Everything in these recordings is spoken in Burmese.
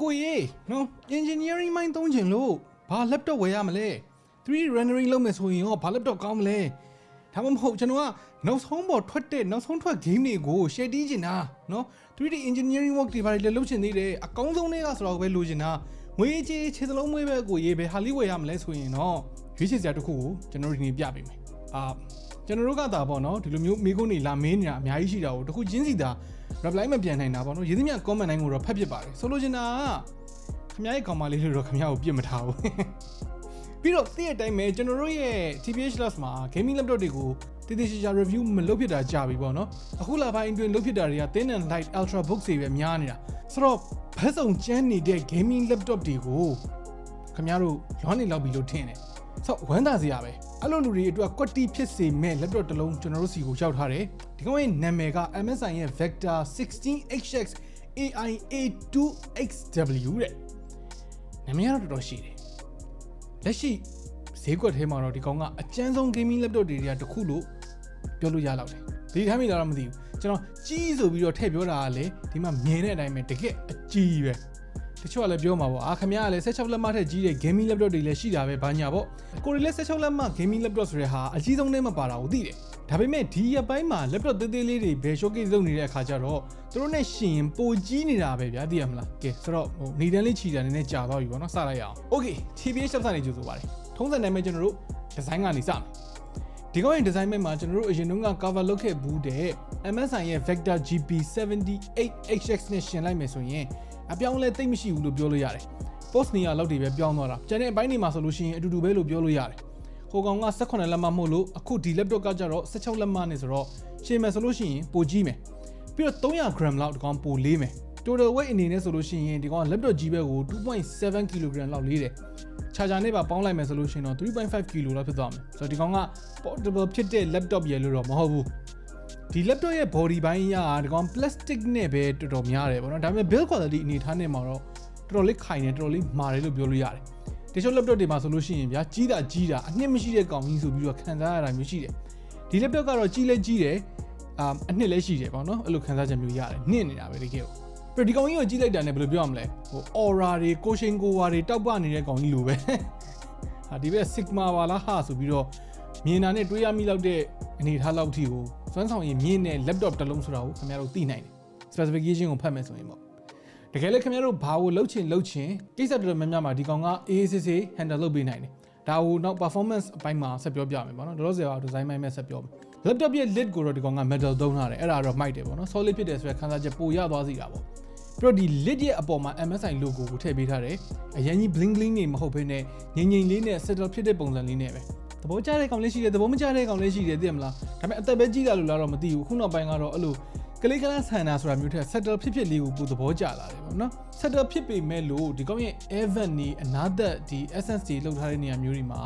ကိုရေးနော် engineering mind သုံးချင်လို့ဘာ laptop ဝယ်ရမလဲ 3D rendering လုပ်မယ်ဆိုရင်ရောဘာ laptop ကောင်းမလဲဒါမှမဟုတ်ကျွန်တော်ကနောက်ဆုံးပေါ်ထွက်တဲ့နောက်ဆုံးထွက် game တွေကို share တီးချင်တာနော် 3D engineering work တွေဘာတွေလဲလုပ်ချင်သေးတယ်အကောင်းဆုံးတွေကဆိုတော့ပဲလိုချင်တာငွေကြေးခြေစလုံးမွေးပဲကိုရေးပဲဟာလီဝယ်ရမလဲဆိုရင်တော့ရွေးချယ်စရာတစ်ခုကိုကျွန်တော်တို့ဒီနေ့ပြပေးမယ်အာကျွန်တော်တို့ကသာပေါ့နော်ဒီလိုမျိုးမိကုန်းနေလာမင်းနေတာအများကြီးရှိတာကိုတစ်ခုချင်းစီသာ reply မပြန်နိုင်တာပေါ့နော်ရေးသမျှ comment တိုင်းကိုတော့ဖတ်ဖြစ်ပါတယ်ဆိုလိုချင်တာကခမ ्या ရဲ့ကောင်မလေးလို့တော့ခမ ्या ကိုပြစ်မထားဘူးပြီးတော့တည့်တဲ့အတိုင်းပဲကျွန်တော်တို့ရဲ့ TPH Plus မှာ gaming laptop တွေကိုတည်တည်ချာချာ review မလုပ်ဖြစ်တာကြာပြီပေါ့နော်အခုလာပိုင်းအတွင်းလုပ်ဖြစ်တာတွေက thin and light ultra book တွေပဲများနေတာဆိုတော့ဘက်စုံကျန်းနေတဲ့ gaming laptop တွေကိုခင်ဗျားတို့လွမ်းနေလောက်ပြီလို့ထင်တယ်ဆိုတော့ဝမ်းသာစရာပဲ အဲ့လိုလူတွေအတွက်ကွက်တီဖြစ်စေမဲ့ laptop တစ်လုံးကျွန်တော်တို့စီကိုရောက်ထားတယ်ဒီကောင်ရဲ့နာမည်က MSI ရဲ့ Vector 16HX AI A2XW တဲ့နာမည်ကတော့တော်တော်ရှိတယ်လက်ရှိဈေးကွက်ထဲမှာတော့ဒီကောင်ကအကျန်းဆုံး gaming laptop တွေတွေကတစ်ခုလို့ပြောလို့ရလောက်တယ်ဒီထားမိလားတော့မသိဘူးကျွန်တော်ကြီးဆိုပြီးတော့ထည့်ပြောတာကလေဒီမှာမြင်တဲ့အတိုင်းပဲတကယ်အကြီးပဲတ ချို့ကလည်းပြောမှာပေါ့အာခမရကလည်း16လက်မထက်ကြီးတဲ့ gaming laptop တွေလည်းရှိတာပဲဘာညာပေါ့ကိုရီလည်း16လက်မ gaming laptop ဆိုတဲ့ဟာအကြီးဆုံးထဲမှာပါတာကိုသိတယ်ဒါပေမဲ့ဒီရက်ပိုင်းမှာ laptop သေးသေးလေးတွေဘယ် showcase လုပ်နေတဲ့အခါကျတော့သူတို့နဲ့ရှင်ရင်ပိုကြီးနေတာပဲဗျာသိရမလားကဲဆိုတော့ဟိုနေတန်းလေးချီတာနည်းနည်းကြာသွားပြီပေါ့နော်စလိုက်ရအောင် okay TPH ရှော့စနေကြိုဆိုပါတယ်ထုံးစံတိုင်းပဲကျွန်တော်တို့ဒီဇိုင်းကနေစမယ်ဒီကောင်းရဲ့ဒီဇိုင်းမဲ့မှာကျွန်တော်တို့အရင်တုန်းက cover လုပ်ခဲ့ဘူးတဲ့ MSI ရဲ့ Vector GP 78HX နဲ့ရှင်လိုက်မယ်ဆိုရင် အပြောင်းလဲသိမ့်မရှိဘူးလို့ပြောလို့ရတယ် post နေရာလောက်တွေပဲပြောင်းသွားတာကျန်တဲ့အပိုင်းတွေမှာဆိုလို့ရှိရင်အတူတူပဲလို့ပြောလို့ရတယ်ဟိုကောင်က18လက်မမဟုတ်လို့အခုဒီ laptop ကကြတော့16လက်မနဲ့ဆိုတော့ရှင်းမယ်ဆိုလို့ရှိရင်ပိုကြီးမယ်ပြီးတော့300 gram လောက်ဒီကောင်ပိုလေးမယ် total weight အနေနဲ့ဆိုလို့ရှိရင်ဒီကောင် laptop ကြီးပဲကို2.7 kg လောက်လေးတယ် charger နဲ့ပါပေါင်းလိုက်မယ်ဆိုလို့ရှိရင်တော့3.5 kg လောက်ဖြစ်သွားမယ်ဆိုတော့ဒီကောင်က portable ဖြစ်တဲ့ laptop ရလို့တော့မဟုတ်ဘူး ဒီ laptop ရဲ့ body ဘိုင်းရတာဒီကောင် plastic နဲ့ပဲတော်တော်များတယ်ပေါ့နော်ဒါပေမဲ့ build quality အနေထားနဲ့မှာတော့တော်တော်လေးခိုင်တယ်တော်တော်လေးမာတယ်လို့ပြောလို့ရတယ်တချို့ laptop တွေမှာဆိုလို့ရှိရင်ဗျာကြီးတာကြီးတာအနှစ်မရှိတဲ့ကောင်ကြီးဆိုပြီးတော့ခံစားရတာမျိုးရှိတယ်ဒီ laptop ကတော့ကြီးလဲကြီးတယ်အာအနှစ်လည်းရှိတယ်ပေါ့နော်အဲ့လိုခံစားချက်မျိုးရတယ်နှင့်နေတာပဲတကယ်ကိုပြီးတော့ဒီကောင်ကြီးကိုကြီးလိုက်တာနဲ့ဘယ်လိုပြောရမလဲဟို aura တွေကိုရှင်ကိုဝါတွေတောက်ပနေတဲ့ကောင်ကြီးလိုပဲဟာဒီဘက် sigma ပါလားဟာဆိုပြီးတော့မြင်တာနဲ့တွေးရမိလောက်တဲ့ အနေအထားလောက်ထိကိုစွမ်းဆောင်ရည်မြင့်တဲ့ laptop တစ်လုံးဆိုတာကိုခင်ဗျားတို့သိနိုင်တယ် specification ကိုဖတ်မယ်ဆိုရင်ပေါ့တကယ်လည်းခင်ဗျားတို့ဘာကိုလှုပ်ချင်လှုပ်ချင်ကိစ္စတော်တော်များများမှာဒီကောင်က AACC handle လုပ်ပေးနိုင်တယ်ဒါကိုနောက် performance အပိုင်းမှာဆက်ပြောပြမယ်ပေါ့နော်တော်တော်ဆရာက design ပိုင်းမှာဆက်ပြောမယ် laptop ရဲ့ lid ကိုတော့ဒီကောင်က metal သုံးထားတယ်အဲ့ဒါတော့မိုက်တယ်ပေါ့နော် solid ဖြစ်တယ်ဆိုတဲ့ခံစားချက်ပိုရသွားစီတာပေါ့ပြီးတော့ဒီ lid ရဲ့အပေါ်မှာ MSI logo ကိုထည့်ပေးထားတယ်အရင်ကြီး bling bling နေမဟုတ်ဘဲနဲ့ငိမ့်ငိမ့်လေးနဲ့ settle ဖြစ်တဲ့ပုံစံလေးနဲ့ပဲသ ဘောကျတဲ့ကောင်လေးရှိတယ်သဘောမကျတဲ့ကောင်လေးရှိတယ်သိရမလားဒါပေမဲ့အသက်ပဲကြီးတာလို့လားတော့မသိဘူးခုနောက်ပိုင်းကတော့အဲ့လိုကလေးကလားဆန်တာဆိုတာမျိုးထက် settle ဖြစ်ဖြစ်လေးကိုပိုသဘောကျလာတယ်ပေါ့နော် settle ဖြစ်ပေမဲ့လို့ဒီကောင်ရဲ့ event နေအနာသက်ဒီ SSD လောက်ထားတဲ့နေရာမျိုးတွေမှာ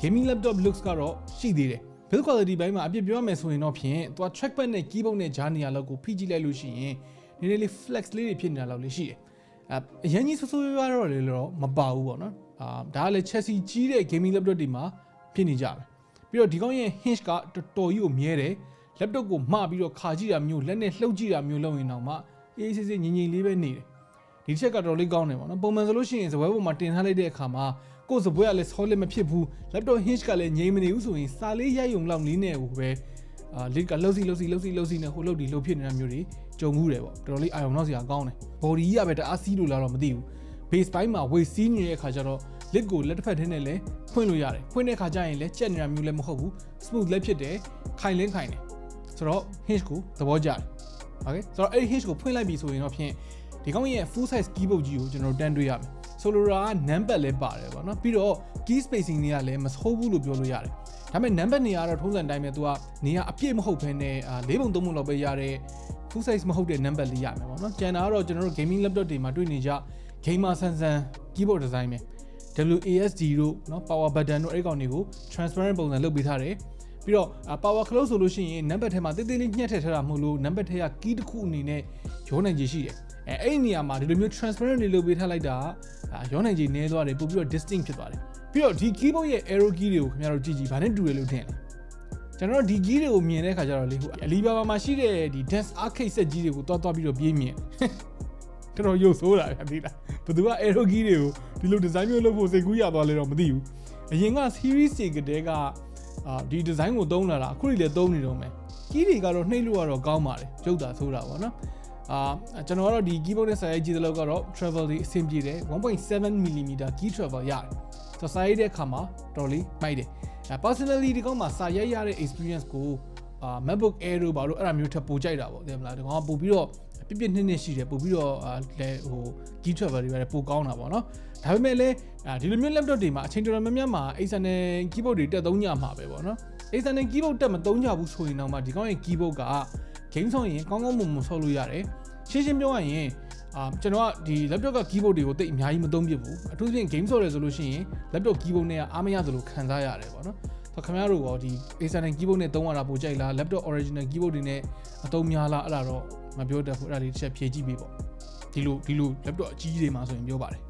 gaming laptop looks ကတော့ရှိသေးတယ် build quality ဘိုင်းမှာအပြစ်ပြောရမယ်ဆိုရင်တော့ဖြင့်သူက trackpad နဲ့ keyboard နဲ့ဂျားနေရာလောက်ကိုဖိကြည့်လိုက်လို့ရှိရင်နည်းနည်းလေး flex လေးတွေဖြစ်နေတာလောက်လေးရှိတယ်။အအရင်ကြီးဆူဆူရွားတော့လေတော့မပါဘူးပေါ့နော်။အာဒါကလည်း Chelsea ကြီးတဲ့ gaming laptop တွေမှာ ဖြစ်နေကြတယ်။ပြီးတော့ဒီကောင်းရဲ့ hinge ကတော်တော်ကြီးကိုမြဲတယ်။ laptop ကိုမှာပြီးတော့ခါကြည့်တာမျိုးလက်နဲ့လှုပ်ကြည့်တာမျိုးလုပ်ရင်တော့မှအေးအေးဆေးဆေးငြိမ်ငြိမ်လေးပဲနေတယ်။ဒီချက်ကတော့လေးကောင်းတယ်ပေါ့နော်။ပုံမှန်ဆိုလို့ရှိရင်ဇပွဲပေါ်မှာတင်ထားလိုက်တဲ့အခါမှာကိုယ်ဇပွဲကလည်း solid မဖြစ်ဘူး laptop hinge ကလည်းငြိမ်မနေဘူးဆိုရင်စာလေးရိုက်ယုံလောက်လေးနဲ့ဟိုပဲအာ lid ကလှုပ်စီလှုပ်စီလှုပ်စီလှုပ်စီနဲ့ဟိုလှုပ်ဒီလှုပ်ဖြစ်နေတာမျိုးတွေကြုံမှုတယ်ပေါ့တော်တော်လေးအာရုံနောက်စရာကောင်းတယ် body ကြီးကပဲတအားစီးလို့လာတော့မသိဘူး base ပိုင်းမှာ weight စီးနေတဲ့အခါကျတော့ lid ကိုလက်တစ်ဖက်ထင်းနဲ့လည်းဖွင့်လို့ရတယ်ဖွင့်တဲ့အခါကျရင်လည်းကြက်နေတာမျိုးလည်းမဟုတ်ဘူး smooth လည်းဖြစ်တယ်ခိုင်လင်းခိုင်တယ်ဆိုတော့ hinge ကိုသဘောကျတယ် okay ဆိုတော့အဲ့ဒီ hinge ကိုဖွင့်လိုက်ပြီဆိုရင်တော့ဖြင့်ဒီကောင်းရဲ့ full size keyboard ကြီးကိုကျွန်တော်တို့တန်းတွေ့ရမယ်ဆိုလိုတာက number လည်းပါတယ်ပေါ့နော်ပြီးတော့ key spacing တွေကလည်းမဆိုးဘူးလို့ပြောလို့ရတယ်ဒါပေမဲ့ number နေရာတော့ထုံးစံတိုင်းပဲသူကနေရာအပြည့်မဟုတ်ဘဲနဲ့အာ၄ပုံ၃ပုံလောက်ပဲရတဲ့ full size မဟုတ်တဲ့ number လေးရမယ်ပေါ့နော်ကျန်တာကတော့ကျွန်တော်တို့ gaming laptop တွေမှာတွေ့နေကြ gamer ဆန်ဆန် keyboard design ပဲ WASD တို့เนาะ power button တို့အဲ့ဒီကောင်တွေကို transparent ပုံစံလုပ်ပေးထားတယ်ပြီးတော့ power close ဆိုလို့ရှိရင် number ထဲမှာတိတိလေးညှက်ထည့်ထားတာမဟုတ်လို့ number ထဲက key တစ်ခုအနေနဲ့ရောနိုင်ခြေရှိတယ်အဲအဲ့ဒီနေရာမှာဒီလိုမျိုး transparent တွေလုပ်ပေးထားလိုက်တာရောနိုင်ခြေနည်းသွားတယ်ပို့ပြီးတော့ distinct ဖြစ်သွားတယ်ပြီးတော့ဒီ keyboard ရဲ့ arrow key တွေကိုခင်ဗျားတို့ကြည့်ကြည့်ဗာနဲ့တူတယ်လို့ထင်တယ်ကျွန်တော်တို့ဒီ key တွေကိုမြင်တဲ့ခါကျတော့လေဟို Alibaba မှာရှိတဲ့ဒီ Dance Arcade set ကြီးတွေကိုတွားတွားပြီးတော့ပြေးမြင် တတော်တော်ရုပ်ဆိုးတာဗျာသိလားဘယ်သူက arrow key တွေကိုဒီလို design မျိုးလုပ်ဖို့စိတ်ကူးရသွားလဲတော့မသိဘူးအရင်က series တွေကတည်းကအာဒီ design ကိုသုံးလာတာအခုလည်းသုံးနေတော့မယ် key တွေကတော့နှိပ်လို့ကတော့ကောင်းပါတယ်ကျုပ်တာဆိုးတာပေါ့နော်အာကျွန်တော်ကတော့ဒီ keyboard နဲ့စာရိုက်ကြည့်တဲ့လောက်ကတော့ travel တွေအဆင်ပြေတယ် 1.7mm key travel ရတယ်ဆိုတော့စာရိုက်တဲ့အခါမှာတော်လေးမိုက်တယ်အဲ personally ဒီကောင်မှာစာရိုက်ရတဲ့ experience ကိုအာ MacBook Air တို့ဘာလို့အဲ့ဒါမျိုးထပ်ပိုကြိုက်တာပေါ့သိမလားဒီကောင်ကပိုပြီးတော့ ပြပြနှစ်နှစ်ရှိတယ်ပိုပြီးတော့အာလဲဟို key travel တွေပဲပိုကောင်းတာပေါ့နော်ဒါပေမဲ့လည်းအာဒီလိုမျိုး laptop တွေမှာအချိန်တော်တော်များများမှာ Acer နဲ့ keyboard တွေတက်သုံးညမှာပဲပေါ့နော် Acer နဲ့ keyboard တက်မသုံးကြဘူးဆိုရင်တော့မှဒီကောင်ရဲ့ keyboard က game ဆောင်းရင်ကောင်းကောင်းမွန်မွန်ဆောက်လို့ရတယ်ရှင်းရှင်းပြောရရင်အာကျွန်တော်ကဒီ laptop က keyboard တွေကိုတိတ်အများကြီးမသုံးပြဘူးအထူးသဖြင့် game ဆော့ရဲဆိုလို့ရှိရင် laptop keyboard နဲ့ကအားမရသလိုခံစားရတယ်ပေါ့နော်ဆိုခင်ဗျားတို့ရောဒီ Acer နဲ့ keyboard နဲ့သုံးရတာပိုကြိုက်လား laptop original keyboard တွေနဲ့အသုံးများလားအဲ့ဒါတော့ မပြောတတ်ဘူးအဲ့ဒါလေးတစ်ချက်ဖြည့်ကြည့်ပေးပေါ့ဒီလိုဒီလို laptop အကြီးတွေမှာဆိုရင်ပြောပါတယ်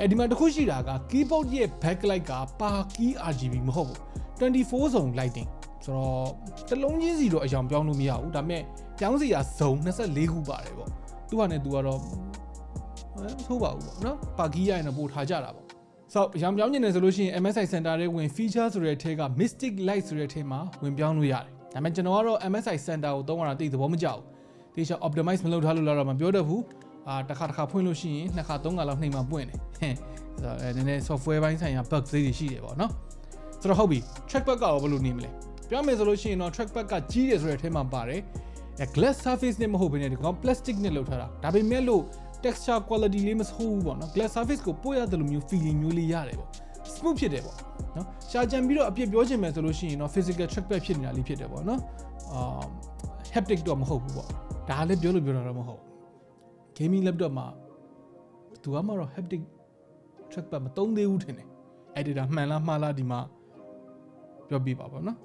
အဲဒီမှာတစ်ခုရှိတာက keyboard ရဲ့ backlight ကပါ key RGB မဟုတ်ဘူး24 zone lighting ဆိုတော့တစ်လုံးချင်းစီတော့အယောင်ပြောင်းလို့မရဘူးဒါပေမဲ့ပြောင်းစီရာဇုံ24ခုပါတယ်ပေါ့သူကနဲ့သူကတော့အဲမဆိုးပါဘူးပေါ့နော်ပါကီးရရင်တော့ပို့ထားကြတာပေါ့ဆိုတော့အယောင်ပြောင်းနေတယ်ဆိုလို့ရှိရင် MSI Center ရဲ့ဝင် feature ဆိုတဲ့ထဲက Mystic Light ဆိုတဲ့ထဲမှာဝင်ပြောင်းလို့ရတယ်ဒါပေမဲ့ကျွန်တော်ကတော့ MSI Center ကိုသုံးရတာတိတ်သဘောမကျဘူး တေချာ optimize မလုပ်ထားလို့တော့မပြောတတ်ဘူးအာတစ်ခါတစ်ခါဖွင့်လို့ရှိရင်နှစ်ခါသုံးခါလောက်နှိမ်မှပွင့်တယ်ဟင်ဆိုတော့အဲနည်းနည်း software ဘိုင်းဆိုင်ရာ bug လေးတွေရှိတယ်ပေါ့နော်ဆိုတော့ဟုတ်ပြီ trackpad ကရောဘယ်လိုနေမလဲပြောမယ်ဆိုလို့ရှိရင်တော့ trackpad ကကြီးတယ်ဆိုတဲ့အထဲမှာပါတယ်အဲ glass surface နဲ့မဟုတ်ဘဲနဲ့ဒီကောင် plastic နဲ့လုပ်ထားတာဒါပေမဲ့လို့ texture quality လေးမဆိုးဘူးပေါ့နော် glass surface ကိုပို့ရတယ်လို့မျိုး feeling မျိုးလေးရတယ်ပေါ့ smooth ဖြစ်တယ်ပေါ့နော်ရှာကြံပြီးတော့အပြစ်ပြောချင်မယ်ဆိုလို့ရှိရင်တော့ physical trackpad ဖြစ်နေတာလေးဖြစ်တယ်ပေါ့နော်အာ haptic တော့မဟုတ်ဘူးပေါ့ ဒါလည်းပြောလို့ပြောတာတော့မဟုတ် gaming laptop မှာသူကမှတော့ haptic trackpad မသုံးသေးဘူးထင်တယ် editor မှန်လားမှားလားဒီမှာပြောပြပါပေါ့နော်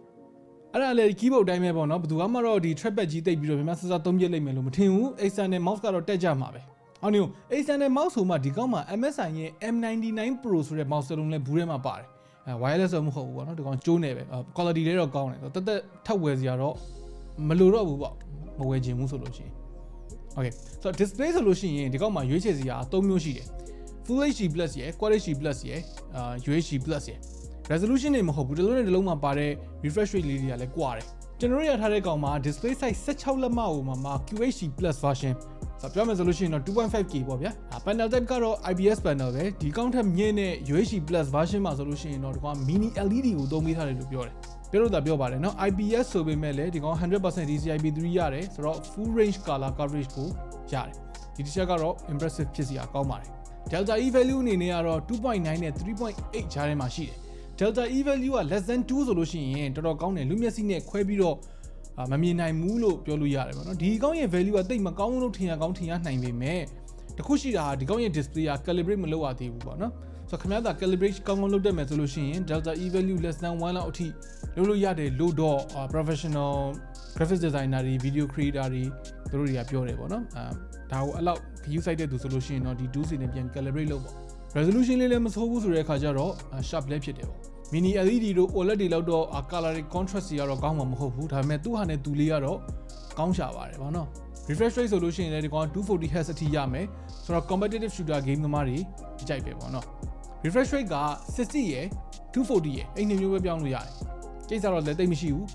အဲ့ဒါလေ keyboard အတိုင်းပဲပေါ့နော်ဘယ်သူမှတော့ဒီ trackpad ကြီးတိတ်ပြီးတော့မြန်မာစစသုံးပြလိုက်မယ်လို့မထင်ဘူး Acer နဲ့ mouse ကတော့တက်ကြမှာပဲအော်နီ Acer နဲ့ mouse ဆိုမှဒီကောင်းမှာ MSI ရဲ့ M99 Pro ဆိုတဲ့ mouse တစ်လုံးလဲဘူးထဲမှာပါတယ်အဲ wireless တော့မဟုတ်ဘူးပေါ့နော်ဒီကောင်ကျိုးနေပဲ quality လေးတော့ကောင်းတယ်တက်တက်ထပ်ဝယ်စရာတော့ မလိုတော့ဘူးပေါ့မဝယ်ချင်ဘူးဆိုလို့ရှိရင် okay ဆိုတော့ display ဆိုလို့ရှိရင်ဒီကောက်မှာရွေးချယ်စရာ၃မျိုးရှိတယ် Full HD Plus ရယ် Quad HD Plus ရယ်အာ UHD Plus ရယ် resolution တွေမဟုတ်ဘူးတစ်လုံးနဲ့တစ်လုံးမှာပါတဲ့ refresh rate လေးတွေကလည်းကွာတယ်ကျွန်တော်ရထားတဲ့ကောင်မှာ display size 16လက်မဟိုမှာမှာ QHD Plus version ဆိုတော့ပြောမယ်ဆိုလို့ရှိရင်တော့ 2.5K ပေါ့ဗျာ။ panel type ကတော့ IPS panel ပဲဒီကောင်ထက်မြင့်တဲ့ UHD Plus version မှာဆိုလို့ရှိရင်တော့ဒီကောင် mini LED ကိုသုံးပေးထားတယ်လို့ပြောတယ်။ ပြောလို့သာပြောပါတယ်နော် IPS ဆိုပေမဲ့လည်းဒီကောင်100% DCI-P3 ရတယ်ဆိုတော့ full range color coverage ကိုရတယ်။ဒီတစ်ချက်ကတော့ impressive ဖြစ်စရာကောင်းပါတယ်။ Delta E value အနေနဲ့ကတော့2.9နဲ့3.8ကြားထဲမှာရှိတယ်။ Delta E value က less than 2ဆိုလို့ရှိရင်တော်တော်ကောင်းတယ်လူမျက်စိနဲ့ခွဲပြီးတော့အာမမြင်နိုင်ဘူးလို့ပြောလို့ရတယ်ပေါ့နော်ဒီကောင်းရဲ့ value ကတိတ်မကောင်းဘူးလို့ထင်ရကောင်းထင်ရနိုင်ပေမဲ့တခုရှိတာဒီကောင်းရဲ့ display က calibrate မလုပ်ရသေးဘူးပေါ့နော် ဆိုတော့ခင်ဗျားသာ calibrate ကောင်းကောင်းလုပ်တတ်မယ်ဆိုလို့ရှိရင် delta e value less than 1လောက်အထိလုပ်လို့ရတယ်လို့တော့ professional graphics designer တွေ video creator တွေသူတို့တွေကပြောတယ်ပေါ့နော်အဲဒါကိုအဲ့လောက် view site တဲ့သူဆိုလို့ရှိရင်တော့ဒီ2စီနဲ့ပြန် calibrate လုပ်ပေါ့ resolution လေးလည်းမဆိုးဘူးဆိုတဲ့အခါကျတော့ sharp လည်းဖြစ်တယ်ပေါ့ mini LED တို့ OLED တွေလောက်တော့ color contrast တွေကတော့ကောင်းမှာမဟုတ်ဘူးဒါပေမဲ့သူ့ဟာနဲ့သူလေးကတော့ကောင်းရှာပါတယ်ဗောနော် refresh rate ဆိုလို့ရှိရင်လည်းဒီကောင်240 Hz အထိရမယ်ဆိုတော့ competitive shooter game သမားတွေကြိုက်ပဲဗောနော် refresh rate က60ရယ်240ရယ်အဲ့ဒီမျိုးပဲပြောင်းလို့ရတယ်ကိစ္စတော့လည်းတိတ်မရှိဘူး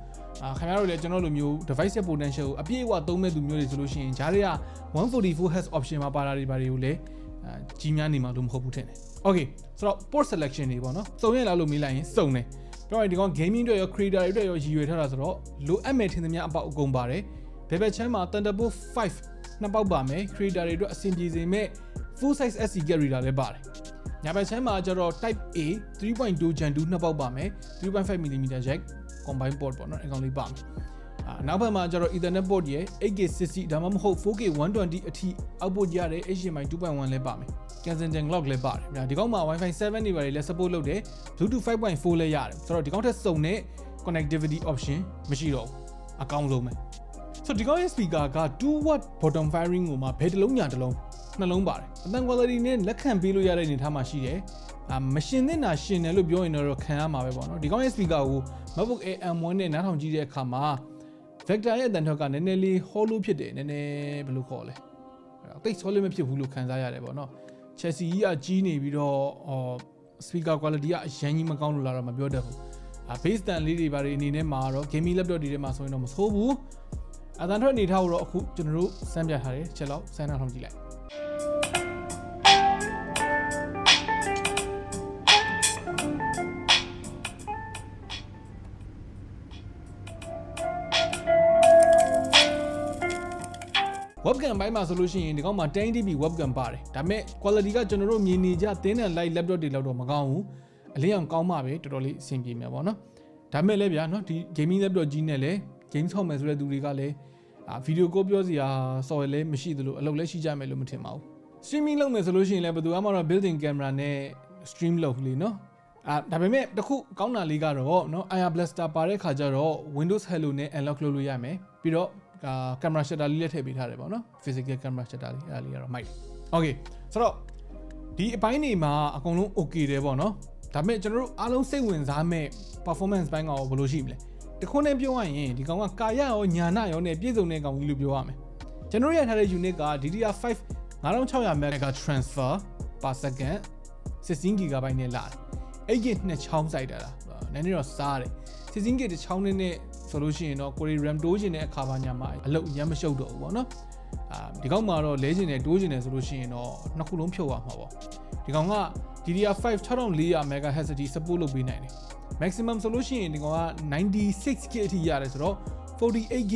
အာခင်ဗျားတို့လည်းကျွန်တော်လိုမျိုး device ရဲ့ potential ကိုအပြည့်အဝသုံးမဲ့သူမျိုးတွေဆိုလို့ရှိရင်ဂျားတွေက144 Hz option မှာပါတာတွေဘာတွေကိုလည်းအာကြီးများနေမှာလို့မဟုတ်ဘူးထင်တယ် okay ဆိုတော့ port selection တွေပေါ့နော်စုံရလားလို့မေးလိုက်ရင်စုံတယ်ပြောရင်ဒီကောင် gaming တွေရော creator တွေရောရည်ရွယ်ထားတာဆိုတော့လိုအပ်မယ်ထင်သမျှအပေါက်အကုန်ပါတယ်ဘယ်ဘက်ချမ်းမှာ Thunderbolt 5နှစ်ပေါက်ပါမယ် creator တွေအတွက်အဆင်ပြေစေမဲ့ full size SD card reader လည်းပါတယ် ညာဘက်ချမ်းမှာကျတော့ type A 3.2 gen 2နှစ်ပေါက်ပါမယ် 3.5mm jack combine port ပေါ့နော်အကောင်လေးပါမယ်အာနောက်ဘက်မှာကျတော့ Ethernet port ရဲ့ 8K 60ဒါမှမဟုတ် 4K 120အထိ output ရတဲ့ HDMI 2.1လည်းပါမယ် Kensington clock လည်းပါတယ်။ဒီကောက်မှာ Wi-Fi 7တွေပါလည်း support လုပ်တယ်။ Bluetooth 5.4လည်းရတယ်။ဆိုတော့ဒီကောက်ထက်စုံတဲ့ connectivity option မရှိတော့ဘူး။အကောင်းဆုံးပဲ။ဆိုတော့ဒီကောက်ရဲ့ speaker က 2 watt bottom firing ကိုမှဘယ်တစ်လုံးညာတစ်လုံး နှလုံးပါတယ်။အသံ quality နဲ့လက်ခံပေးလို့ရတဲ့အနေအထားမှာရှိတယ်။အာမရှင်သင့်တာရှင်တယ်လို့ပြောရင်တော့ခံရမှာပဲပေါ့နော်။ဒီကောက်ရဲ့ speaker ကို MacBook Air M1 နဲ့နားထောင်ကြည့်တဲ့အခါမှာ Vector ရဲ့အသံထွက်ကနည်းနည်းလေး hollow ဖြစ်တယ်နည်းနည်းဘယ်လိုခေါ်လဲတိတ် solid မဖြစ်ဘူးလို့ခံစားရတယ်ပေါ့နော် Chelsea ကြီးကကြီးနေပြီးတော့အော် speaker quality ကအရင်ကြီးမကောင်းလို့လာတော့မပြောတတ်ဘူးအာ base stand လေးတွေဘာတွေအနေနဲ့မှာတော့ gaming laptop တွေထဲမှာဆိုရင်တော့မဆိုးဘူးအတန်ထွက်အနေထားကိုတော့အခုကျွန်တော်တို့စမ်းပြထားတယ်ချက်လောက်စမ်းအောင်ထုံးကြည့်လိုက် webcam ဘိုင်းမှာဆိုလို့ရှိရင်ဒီကောင်မှာ 10dp webcam ပါတယ်ဒါပေမဲ့ quality ကကျွန်တော်တို့မြင်နေကြတင်းတဲ့ light laptop တွေလောက်တော့မကောင်းဘူးအလင်းအောင်ကောင်းမှပဲတော်တော်လေးအဆင်ပြေမှာပေါ့နော်ဒါပေမဲ့လည်းဗျာနော်ဒီ gaming laptop ကြီးနဲ့လည်း game ဆောက်မယ်ဆိုတဲ့သူတွေကလည်း အာ video call ပြောစရာ software လည်းမရှိသလိုအလုပ်လည်းရှိကြမယ်လို့မထင်ပါဘူး streaming လုပ်မယ်ဆိုလို့ရှိရင်လည်းဘယ်သူမှတော့ built-in camera နဲ့ stream လုပ်လေနော်အာဒါပေမဲ့တခုကောင်းတာလေးကတော့နော် IR Blaster ပါတဲ့ခါကျတော့ Windows Hello နဲ့ unlock လုပ်လို့ရမယ်ပြီးတော့အာ camera shutter လေးလည်းထည့်ပေးထားတယ်ပေါ့နော် physical camera shutter လေးအဲ့ဒါလေးကတော့မိုက်တယ် okay ဆိုတော့ဒီအပိုင်းနေမှာအကုန်လုံး okay တယ်ပေါ့နော်ဒါပေမဲ့ကျွန်တော်တို့အားလုံးစိတ်ဝင်စားမဲ့ performance ဘိုင်းကရောဘယ်လိုရှိမလဲ တခွန်းနဲ့ပြောရရင်ဒီကောင်ကကာယရောညာနာရောနဲ့ပြည့်စုံတဲ့ကောင်ကြီးလို့ပြောရမယ်ကျွန်တော်တို့ရထားတဲ့ unit က DDR5 9600 MB transfer per second 16 GB နဲ့လာတယ်အဲ့ဒီနှစ်ချောင်းစိုက်တာလားနည်းနည်းတော့စားတယ် 16 GB တစ်ချောင်းနဲ့နဲ့ဆိုလို့ရှိရင်တော့ကိုရီ RAM တိုးချင်တဲ့အခါပါညာမှာအလုပ်ရမ်းမရှုပ်တော့ဘူးပေါ့နော်အာဒီကောင်မှာတော့လဲချင်တယ်တိုးချင်တယ်ဆိုလို့ရှိရင်တော့နှစ်ခုလုံးဖြုတ်ရမှာပေါ့ဒီကောင်က DDR5 6400 MHz အထိ support လုပ်ပေးနိုင်တယ် maximum ဆိုလို့ရှိရင်ဒီကောင်က 96GB အထိရတယ်ဆိုတော့ 48GB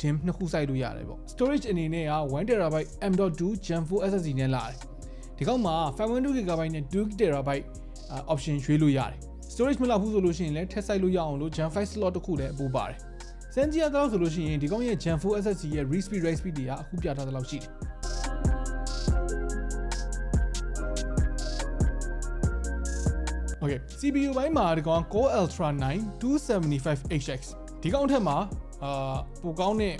DIM နှစ်ခုစိုက်လို့ရတယ်ပေါ့ storage အနေနဲ့က 1TB M.2 Gen 4 SSD နဲ့လာတယ်ဒီကောင်မှာ 512GB နဲ့ 2TB option ရွေးလို့ရတယ် storage မလောက်ဘူးဆိုလို့ရှိရင်လည်းထက်ဆိုင်လို့ရအောင်လို့ Gen 5 slot တစ်ခုလည်းပို့ပါတယ်စန်ဂျီယာတော့ဆိုလို့ရှိရင်ဒီကောင်ရဲ့ Gen 4 SSD ရဲ့ read speed write speed တွေကအခုပြထားသလောက်ရှိတယ် Okay CPU ဘိုင်းမှာဒီကောင် Core Ultra 9 275HX ဒီကောင်ထက်မှာအာပိုကောင်းတဲ့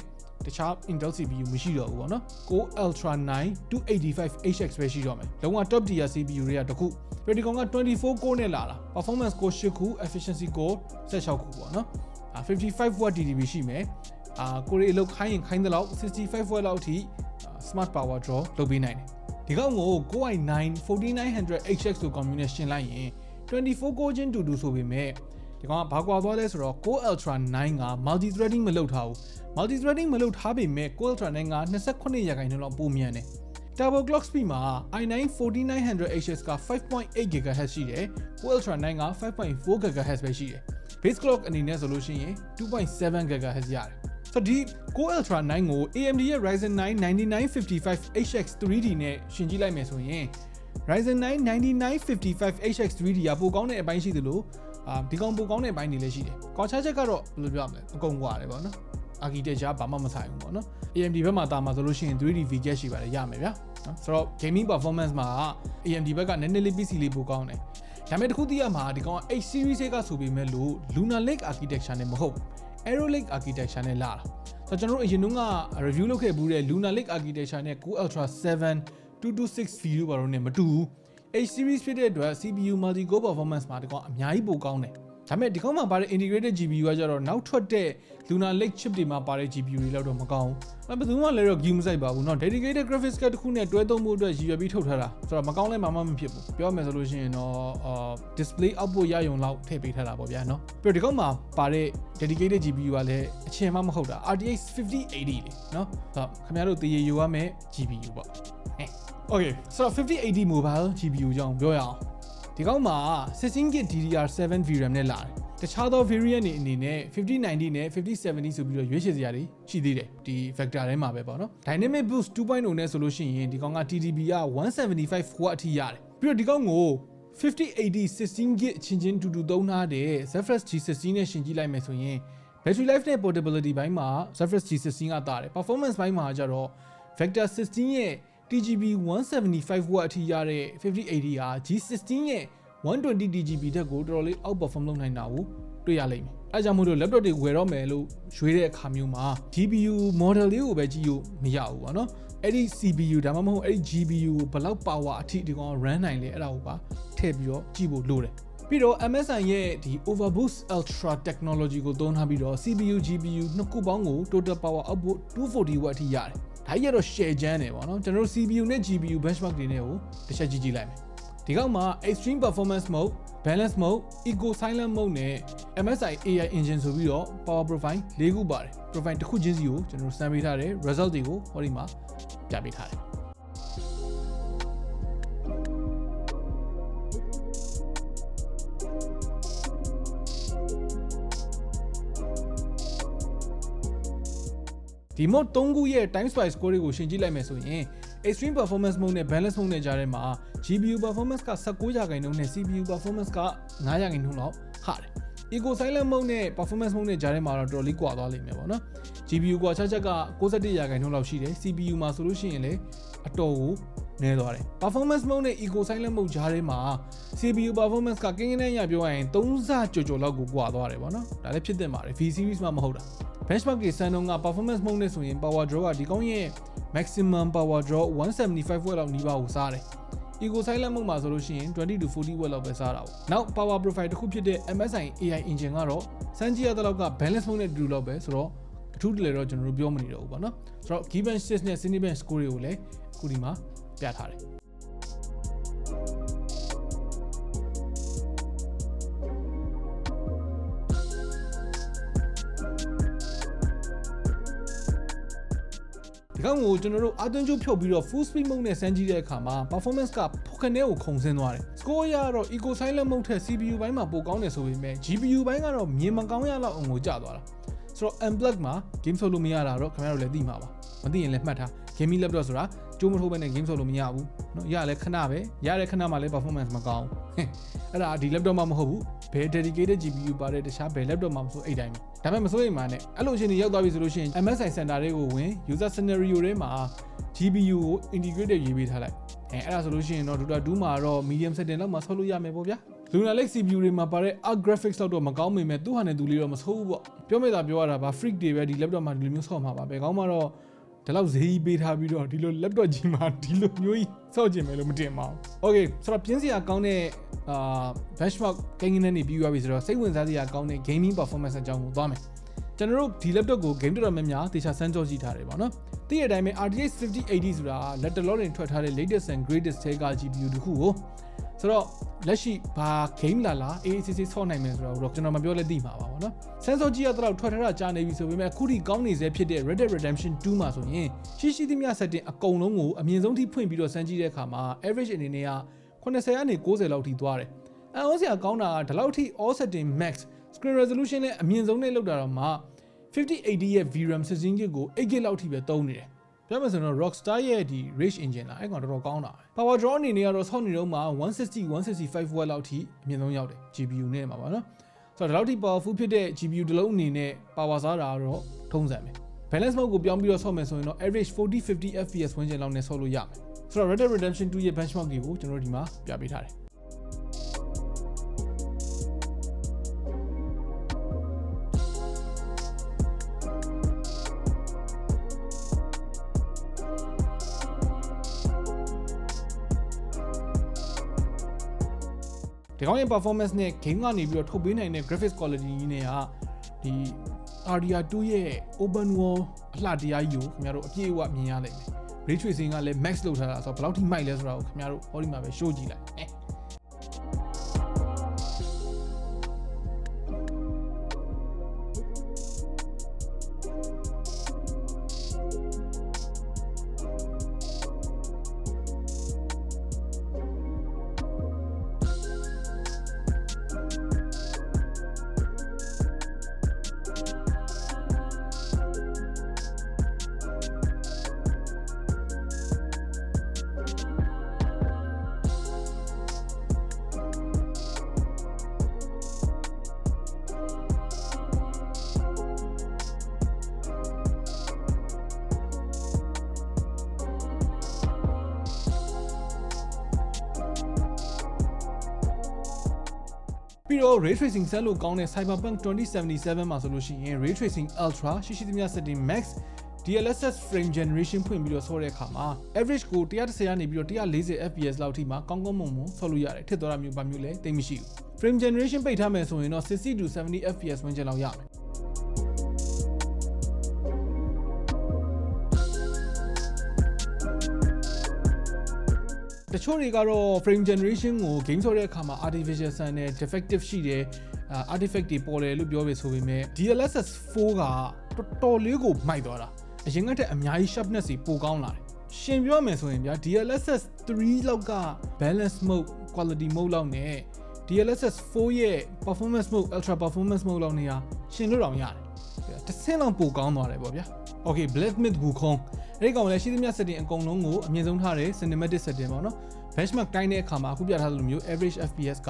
တခြား Intel CPU မရှိတော့ဘူးပေါ့နော် Core Ultra 9 285HX ပဲရှိတော့မယ်လုံးဝ top tier CPU တွေကတခုပြီးဒီကောင်က24 core နဲ့လာတာ performance core 8ခု efficiency core 16ခုပေါ့နော်အာ55 watt DDP ရှိမယ်အာကိုရီအလုပ်ခိုင်းရင်ခိုင်းတဲ့လောက်65 watt လောက်အထိ smart power draw လုပ်ပေးနိုင်တယ်ဒီကောင်ကို Core i9 4900HX ဆို combination လိုက်ရင် 24 core ချင်းတူတူဆိုပေမဲ့ဒီကောင်ကဘာကွာသွားလဲဆိုတော့ Core Ultra 9က multi threading မလုပ်ထားဘူး multi threading မလုပ်ထားပေမဲ့ Core Ultra 9က28ရာခိုင်နှုန်းလောက်ပိုမြန်တယ် Turbo clock speed မှာ i9 4900HS က5.8 GHz ရှိတယ် Core Ultra 9က5.4 GHz ပဲရှိတယ် base clock အနေနဲ့ဆိုလို့ရှိရင်2.7 GHz ရတယ်ဆိုတော့ဒီ Core Ultra 9ကို AMD ရဲ့ Ryzen 9 9955HX 3D နဲ့ရှင်ကြည့်လိုက်မယ်ဆိုရင် Ryzen 9 9955HX 3D ကပိုကောင်းတဲ့အပိုင်းရှိသလိုအာဒီကောင်ပိုကောင်းတဲ့အပိုင်းတွေလည်းရှိတယ်။ကွာခြားချက်ကတော့ဘယ်လိုပြောရမလဲအကုန်ကွာတယ်ပေါ့နော်။ architecture ဘာမှမဆိုင်ဘူးပေါ့နော်။ AMD ဘက်မှာတာမှာဆိုလို့ရှိရင် 3D VGA ရှိပါတယ်ရမယ်ဗျာ။နော်ဆိုတော့ gaming performance မှာ AMD ဘက်ကနည်းနည်းလေး PC လေးပိုကောင်းတယ်။ဒါပေမဲ့တစ်ခုသိရမှာဒီကောင်က H series ကဆိုပေမဲ့လို့ Lunar Lake architecture နဲ့မဟုတ် Arrow Lake architecture နဲ့လာတာ။ဆိုတော့ကျွန်တော်တို့အရင်တုန်းက review လုပ်ခဲ့ဘူးတဲ့ Lunar Lake architecture နဲ့ Core Ultra 7 226 view ဘာလို့ ਨੇ မတူဘူး H series ဖြစ်တဲ့အတွက် CPU multi core performance မှာဒီကောင်အများကြီးပိုကောင်းတယ်ဒါပေမဲ့ဒီကောင်မှာပါတဲ့ integrated GPU ကကြတော့နောက်ထွက်တဲ့ Lunar Lake chip တွေမှာပါတဲ့ GPU တွေလောက်တော့မကောင်းဘူး။ဘယ်သူမှလည်းတော့ game မဆိုင်ပါဘူးเนาะ dedicated graphics card တစ်ခုနဲ့တွဲသုံးဖို့အတွက်ရည်ရွယ်ပြီးထုတ်ထားတာဆိုတော့မကောင်းလဲမှမမဖြစ်ဘူး။ပြောမယ်ဆိုလို့ရှိရင်တော့အာ display output ရယုံလောက်ထည့်ပေးထားတာပေါ့ဗျာเนาะ။ပြီးတော့ဒီကောင်မှာပါတဲ့ dedicated GPU ကလည်းအချိန်မှမဟုတ်တာ RTX 5080လေเนาะ။ဆိုတော့ခင်ဗျားတို့တည်ရယူရမယ့် GPU ပေါ့။ Okay ဆိုတော့5080 mobile GPU ကြောင့်ပြောရအောင်ဒီကောက်မှာ 16GB DDR7 VRAM နဲ့လာတယ်တခြားသော variant တွေအနေနဲ့5090နဲ့5070ဆိုပြီးတော့ရွေးချယ်စရာတွေရှိသေးတယ်ဒီ vector ထဲမှာပဲပေါ့နော် Dynamic Boost 2.0နဲ့ဆိုလို့ရှိရင်ဒီကောင်က TDP က175 watt အထိရတယ်ပြီးတော့ဒီကောင်ကို5080 16GB အချင်းချင်းတူတူသုံးထားတဲ့ Zephyrus G16 နဲ့ရှင်ကြည့်လိုက်မယ်ဆိုရင် battery life နဲ့ portability ဘိုင်းမှာ Zephyrus G16 ကတာတယ် performance ဘိုင်းမှာကျတော့ Vector 16ရဲ့ TGB 175 watt အထိရတဲ့5080ဟာ G16 ရဲ့ 120 DGB တက်ကိုတော်တော်လေး outperform လုပ်နိုင်တာကိုတွေ့ရလိမ့်မယ်။အဲကြောင့်မို့လို့ laptop တွေဝယ်တော့မယ်လို့ရွေးတဲ့အခါမျိုးမှာ GPU model လေးကိုပဲကြည့်လို့မရဘူးပေါ့နော်။အဲ့ဒီ CPU ဒါမှမဟုတ်အဲ့ဒီ GPU ကိုဘယ်လောက် power အထိဒီကောင် run နိုင်လဲအဲ့ဒါကိုပါထည့်ပြီးတော့ကြည့်ဖို့လိုတယ်။ပြီးတော့ MSI ရဲ့ဒီ Overboost Ultra Technology ကိုသုံးထားပြီးတော့ CPU GPU နှစ်ခုပေါင်းကို total power output 240 watt အထိရတယ်။ ဒါကြီးကတော့ share ချမ်းတယ်ပေါ့နော်ကျွန်တော်တို့ CPU နဲ့ GPU benchmark တွေနဲ့ကိုတစ်ချက်ကြည့်ကြည့်လိုက်မယ်ဒီကောက်မှာ extreme performance mode balance mode eco silent mode နဲ့ MSI AI engine ဆိုပြီးတော့ power profile ၄ခုပါတယ် profile တစ်ခုချင်းစီကိုကျွန်တော်တို့စမ်းပေးထားတယ် result တွေကိုဟောဒီမှာပြပေးထားတယ် ဒီ mode 3ခုရဲ့ time splice score တွေကိုရှင်းကြည့်လိုက်မယ်ဆိုရင် extreme performance mode နဲ့ balance mode နဲ့ကြားထဲမှာ GPU performance က16ရာခိုင်နှုန်းနဲ့ CPU performance က9ရာခိုင်နှုန်းလောက်ခတယ် eco silent mode နဲ့ performance mode နဲ့ကြားထဲမှာတော့တော်တော်လေးကွာသွားလိမ့်မယ်ပေါ့နော် GPU ကွာချက်ချက်က61ရာခိုင်နှုန်းလောက်ရှိတယ် CPU မှာဆိုလို့ရှိရင်လည်းအတော်ကို နည်းသွားတယ် performance mode နဲ့ eco silent mode ကြားထဲမှာ CPU performance ကကင်းကင်းနဲ့ရပြောရရင်3ဆကြော်ကြော်လောက်ကိုကွာသွားတယ်ပေါ့နော်ဒါလည်းဖြစ်တင်ပါတယ် V series မှာမဟုတ်တာ benchmark တွေစမ်းတော့က performance mode နဲ့ဆိုရင် power draw ကဒီကောင်းရဲ့ maximum power draw 175 watt လောက်နီးပါးကိုစားတယ် eco silent mode မှာဆိုလို့ရှိရင်20 to 40 watt လောက်ပဲစားတာပေါ့နောက် power profile တစ်ခုဖြစ်တဲ့ MSI AI engine ကတော့စမ်းကြည့်ရတဲ့လောက်က balance mode နဲ့တူတူလောက်ပဲဆိုတော့အထူးတလေတော့ကျွန်တော်တို့ပြောမနေတော့ဘူးပေါ့နော်ဆိုတော့ given 6နဲ့ cinebench score တွေကိုလည်းအခုဒီမှာ ပြထားတယ်ဒီကောင်ကိုကျွန်တော်တို့အသွင်းကျုပ်ဖြုတ်ပြီးတော့ full speed mode နဲ့စမ်းကြည့်တဲ့အခါမှာ performance ကဖိုကန်ထဲကိုခုန်ဆင်းသွားတယ် score ရတော့ eco silent mode ထက် CPU ဘိုင်းမှာပိုကောင်းတယ်ဆိုပေမဲ့ GPU ဘိုင်းကတော့မြင်မကောင်းရလောက်အောင်ကိုကျသွားတာဆိုတော့ unplug မှာ game ဆော့လို့မရတာတော့ခင်ဗျားတို့လည်းသိမှာပါ မသိရင်လည်းမှတ်ထား gaming laptop ဆိုတာကျိုးမထိုးဘဲနဲ့ game ဆော့လို့မရဘူးเนาะရလဲခဏပဲရတဲ့ခဏမှလည်း performance မကောင်းဘူးအဲ့ဒါဒီ laptop မှမဟုတ်ဘူးဘယ် dedicated GPU ပါတဲ့တခြားဘယ် laptop မှမဆိုအဲ့တိုင်းပဲဒါပေမဲ့မစိုးရိမ်ပါနဲ့အဲ့လိုအချိန်ကြီးရောက်သွားပြီဆိုလို့ရှိရင် MSI center တွေကိုဝင် user scenario တွေမှာ GPU ကို integrated ရေးပေးထားလိုက်အဲအဲ့ဒါဆိုလို့ရှိရင်တော့ Dota 2မှာတော့ medium setting လောက်မှာဆောက်လို့ရမယ်ပေါ့ဗျာ Luna Lake CPU တွေမှာပါတဲ့ Arc graphics လောက်တော့မကောင်းမိမဲ့သူ့ဟာနဲ့သူလေးတော့မဆိုးဘူးပေါ့ပြောမိတာပြောရတာဗာ freak တွေပဲဒီ laptop မှာဒီလိုမျိုးဆော့မှာပါပဲကောင်းမှတော့ ဒီလောက်ဈေးကြီးပေးထားပြီးတော့ဒီလို laptop ကြီးမှာဒီလိုမျိုးကြီးဆော့ကျင်မယ်လို့မတင်ပါဘူး Okay ဆိုတော့ပြင်းစရာကောင်းတဲ့အာ benchmark ကိန်းကိန်းနဲ့နေပြီးသွားပြီဆိုတော့စိတ်ဝင်စားစရာကောင်းတဲ့ gaming performance အကြောင်းကိုသွားမယ်ကျွန်တော်တို့ဒီ laptop ကို game တော်တော်များများတေချာစမ်းကြောကြည့်ထားတယ်ပေါ့နော်။သိရတဲ့အတိုင်းပဲ RTX 5080ဆိုတာလက်တလောတွင်ထွက်ထားတဲ့ latest and greatest ထဲက GPU တခုကို ဆိုတော့လက်ရှိဘာ game လာလာ AACC ဆော့နိုင်မယ်ဆိုတော့ကျွန်တော်မပြောလဲသိမှာပါပေါ့နော်။စမ်းစောကြည့်ရတော့ထွက်ထားတာကြာနေပြီဆိုပေမဲ့အခုထိကောင်းနေစေဖြစ်တဲ့ Red Dead Redemption 2မှာဆိုရင်ရှိရှိသမျှ setting အကုန်လုံးကိုအမြင့်ဆုံးထိဖွင့်ပြီးတော့စမ်းကြည့်တဲ့အခါမှာ average အနေနဲ့က80ကနေ90လောက်ထိသွားတယ်။အအောင်စရာကောင်းတာကဒီလောက်ထိ all setting max screen resolution နဲ့အမြင့်ဆုံးနဲ့လောက်တာတော့မှ5080ရဲ့ VRAM 16 GB ကို 8GB လောက်ထိပဲသုံးနေတယ်။ ပြောမယ်ဆိုတော့ Rockstar ရဲ့ဒီ Rage Engine လားအဲ့ကောင်တော်တော်ကောင်းတာပဲ။ Power draw အနေနဲ့ကတော့ဆောက်နေတော့မှ160 165 watt လောက်ထိအမြင့်ဆုံးရောက်တယ် GPU နဲ့မှာပါနော်။ဆိုတော့ဒီလောက်ထိ powerful ဖြစ်တဲ့ GPU တစ်လုံးအနေနဲ့ power စားတာကတော့ထုံးစံပဲ။ balance mode ကိုပြောင်းပြီးတော့ဆော့မယ်ဆိုရင်တော့ average 40 50 fps ဝန်းကျင်လောက်နဲ့ဆော့လို့ရမယ်။ဆိုတော့ Red Dead Redemption 2ရဲ့ benchmark တွေကိုကျွန်တော်တို့ဒီမှာပြပေးထားတယ်။ ဒီကောင်းရဲ့ performance နဲ့ game ကနေပြီးတော့ထုတ်ပေးနိုင်တဲ့ graphics quality ကြီးနဲ့ကဒီ RDR2 ရဲ့ open world အလှတရားကြီးကိုခင်ဗျားတို့အပြည့်အဝမြင်ရလိမ့်မယ် ray tracing ကလည်း max လောက်ထားတာဆိုတော့ဘယ်လောက်ထိမိုက်လဲဆိုတာကိုခင်ဗျားတို့ဟောဒီမှာပဲ show ကြည့်လိုက် ပြီးတော့ ray tracing ဆက်လို့ကောင်းတဲ့ Cyberpunk 2077မှာဆိုလို့ရှိရင် ray tracing ultra ရှိရှိသမျှ setting max DLSS frame generation ဖွင့်ပြီးတော့ဆော့တဲ့အခါမှာ average ကို130ကနေပြီးတော့140 fps လောက်ထိမှကောင်းကောင်းမွန်မွန်ဆော့လို့ရတယ်ထစ်သွားတာမျိုးဘာမျိုးလဲတိတ်မရှိဘူး frame generation ပိတ်ထားမယ်ဆိုရင်တော့60 to 70 fps ဝန်းကျင်လောက်ရမယ် တချို့တွေကတော့ frame generation ကို game ဆော့တဲ့အခါမှာ artificial sun နဲ့ defective ရှိတယ်အာ artifact တွေပေါ်တယ်လို့ပြောပဲဆိုပေမဲ့ DLSS 4ကတော်တော်လေးကိုမိုက်သွားတာအရင်ကတည်းကအများကြီး sharpness တွေပိုကောင်းလာတယ်ရှင်ပြောမယ်ဆိုရင်ဗျာ DLSS 3လောက်က balance mode quality mode လောက်နဲ့ DLSS 4ရဲ့ performance mode ultra performance mode လောက်နေရရှင်လို့တောင်ရတယ် တစ်ဆင့်လောက်ပိုကောင်းသွားတယ်ပေါ့ဗျာ Okay Black Myth Wukong အဲ့ဒီကောင်လည်းရှိသမျှ setting အကုန်လုံးကိုအမြင့်ဆုံးထားတဲ့ cinematic setting ပေါ့နော် benchmark တိုင်းတဲ့အခါမှာအခုပြထားသလိုမျိုး average FPS က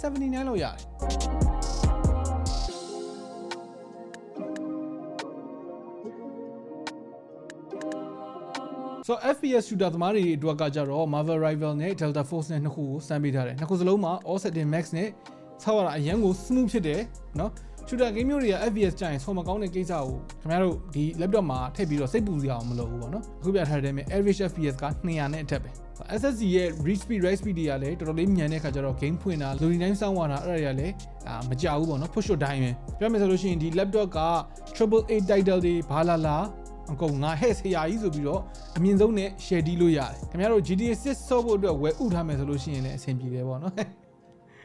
79လောက်ရတယ် so FPS shooter သမားတွေအတွက်ကကြတော့ Marvel Rival နဲ့ Delta Force နဲ့နှစ်ခုကိုစမ်းပေးထားတယ်နှစ်ခုစလုံးမှာ all setting max နဲ့ဆောက်ရတာအရင်ကို smooth ဖြစ်တယ်เนาะ shooter game မျိုးတွေက FPS ကြရင်ဆော်မကောင်းတဲ့ကိစ္စကိုခင်ဗျားတို့ဒီ laptop မှာထည့်ပြီးတော့စိတ်ပူစရာအောင်မလိုဘူးပေါ့နော်အခုပြထားတဲ့မြဲ average FPS က200နဲ့အထက်ပဲ SSD ရဲ့ read speed write speed တွေကလည်းတော်တော်လေးမြန်တဲ့ခါကျတော့ game ဖွင့်တာ loading time စောင့်ရတာအဲ့ဒါတွေကလည်းအာမကြောက်ဘူးပေါ့နော် push shot တိုင်းပဲပြောမယ်ဆိုလို့ရှိရင်ဒီ laptop က triple A title တွေဘာလာလာအကုန်ငါဟဲ့ဆရာကြီးဆိုပြီးတော့အမြင့်ဆုံးနဲ့ share ဒီလို့ရတယ်ခင်ဗျားတို့ GTA 6ဆော့ဖို့အတွက်ဝယ်ဥထားမယ်ဆိုလို့ရှိရင်လည်းအဆင်ပြေတယ်ပေါ့နော်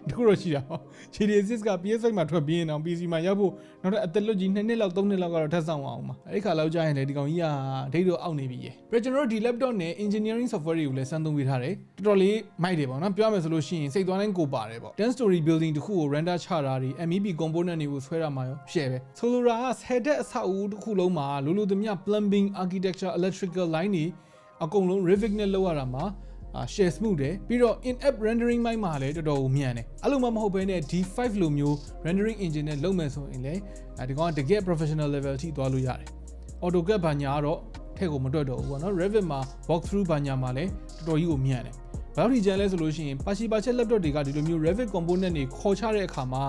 တခုတော့ရှိတာဟော GTA 6က PS5 မှာထွက်ပြီးရင်တော့ PC မှာရောက်ဖို့နောက်တော့အသက်လွတ်ကြီး2နှစ်လောက်3နှစ်လောက်ကတော့ထပ်ဆောင်အောင်ပါအဲ့ဒီခါလောက်ကြာရင်လေဒီကောင်ကြီးကဒိတ်တော့အောက်နေပြီရေပြီးတော့ကျွန်တော်တို့ဒီ laptop နဲ့ engineering software တွေကိုလည်းစမ်းသုံးပေးထားတယ်တော်တော်လေးမိုက်တယ်ပေါ့နော်ပြောရမယ်ဆိုလို့ရှိရင်စိတ်သွားတိုင်းကိုပါတယ်ပေါ့10 story building တခုကို render ချတာတွေ MEP component တွေကိုဆွဲတာမှာရော share ပဲဆိုလိုတာက10တက်အဆောက်အဦတစ်ခုလုံးမှာလိုလိုသမျှ plumbing architecture electrical line တွေအကုန်လုံး Revit နဲ့လောက်ရတာမှာအာ share smooth တယ်ပြီးတော့ in app rendering မိုင်းမှာလည်းတော်တော်ကိုမြန်တယ်အဲ့လိုမှမဟုတ်ဘဲနဲ့ D5 လိုမျိုး rendering engine နဲ့လုပ်မယ်ဆိုရင်လည်းဒီကောင်ကတကယ် professional level အထိသွားလို့ရတယ် AutoCAD ဘာညာကတော့ထည့်ကိုမတွက်တော့ဘူးပေါ့နော် Revit မှာ walkthrough ဘာညာမှာလည်းတော်တော်ကြီးကိုမြန်တယ်ဘယ်လောက်ထိကျန်လဲဆိုလို့ရှိရင်ပါရှိပါချက် laptop တွေကဒီလိုမျိုး Revit component တွေခေါ်ချတဲ့အခါမှာ